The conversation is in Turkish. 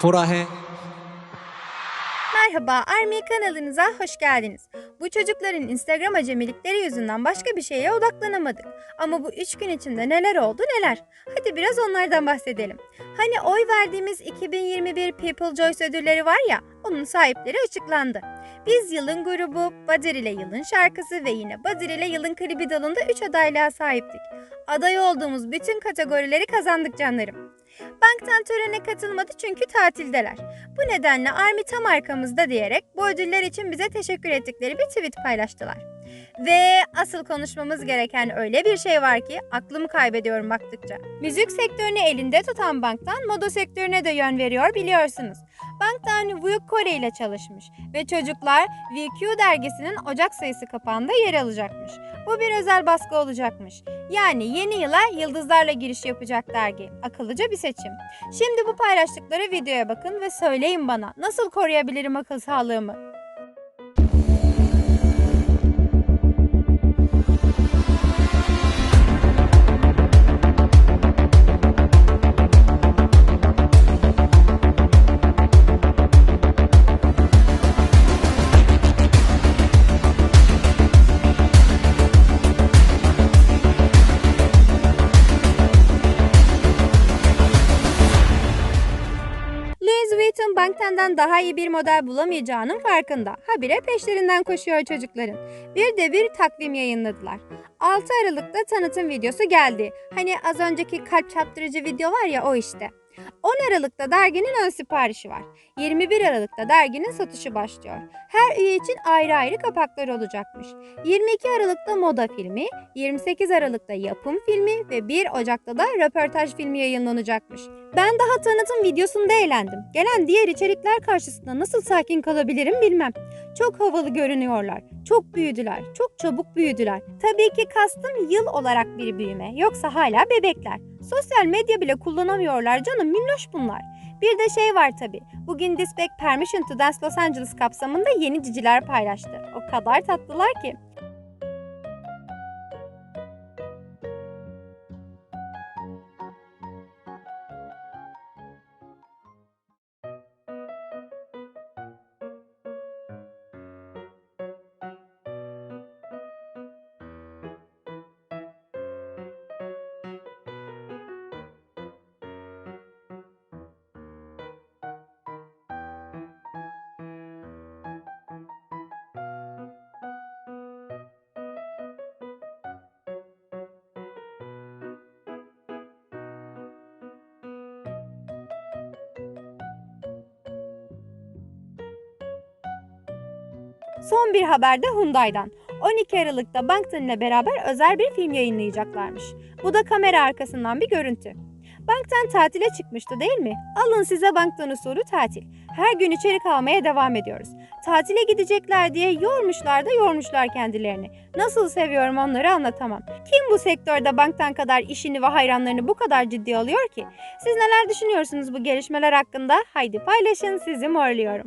थोड़ा Merhaba Army kanalınıza hoş geldiniz. Bu çocukların Instagram acemilikleri yüzünden başka bir şeye odaklanamadık. Ama bu 3 gün içinde neler oldu neler. Hadi biraz onlardan bahsedelim. Hani oy verdiğimiz 2021 People Choice ödülleri var ya onun sahipleri açıklandı. Biz yılın grubu, Badir ile yılın şarkısı ve yine Badir ile yılın klibi dalında 3 adaylığa sahiptik. Aday olduğumuz bütün kategorileri kazandık canlarım. Banktan törene katılmadı çünkü tatildeler. Bu nedenle Army tam arkamızda diyerek bu ödüller için bize teşekkür ettikleri bir tweet paylaştılar. Ve asıl konuşmamız gereken öyle bir şey var ki aklımı kaybediyorum baktıkça. Müzik sektörünü elinde tutan banktan moda sektörüne de yön veriyor biliyorsunuz. Banktan Vuyuk Kore ile çalışmış ve çocuklar VQ dergisinin Ocak sayısı kapağında yer alacakmış. Bu bir özel baskı olacakmış. Yani yeni yıla yıldızlarla giriş yapacak dergi. Akıllıca bir seçim. Şimdi bu paylaştıkları videoya bakın ve söyleyin bana nasıl koruyabilirim akıl sağlığımı? Bankten'den daha iyi bir model bulamayacağının farkında. Habire peşlerinden koşuyor çocukların. Bir de bir takvim yayınladılar. 6 Aralık'ta tanıtım videosu geldi. Hani az önceki kalp çarptırıcı video var ya o işte. 10 Aralık'ta derginin ön siparişi var. 21 Aralık'ta derginin satışı başlıyor. Her üye için ayrı ayrı kapaklar olacakmış. 22 Aralık'ta moda filmi, 28 Aralık'ta yapım filmi ve 1 Ocak'ta da röportaj filmi yayınlanacakmış. Ben daha tanıtım videosunda eğlendim. Gelen diğer içerikler karşısında nasıl sakin kalabilirim bilmem. Çok havalı görünüyorlar. Çok büyüdüler. Çok çabuk büyüdüler. Tabii ki kastım yıl olarak bir büyüme. Yoksa hala bebekler. Sosyal medya bile kullanamıyorlar canım minnoş bunlar. Bir de şey var tabii. Bugün Dispatch Permission to Dance Los Angeles kapsamında yeni ciciler paylaştı. O kadar tatlılar ki. Son bir haber de Hyundai'dan. 12 Aralık'ta Bankton ile beraber özel bir film yayınlayacaklarmış. Bu da kamera arkasından bir görüntü. Banktan tatile çıkmıştı değil mi? Alın size Banktan usulü tatil. Her gün içerik almaya devam ediyoruz. Tatile gidecekler diye yormuşlar da yormuşlar kendilerini. Nasıl seviyorum onları anlatamam. Kim bu sektörde banktan kadar işini ve hayranlarını bu kadar ciddi alıyor ki? Siz neler düşünüyorsunuz bu gelişmeler hakkında? Haydi paylaşın sizi morluyorum.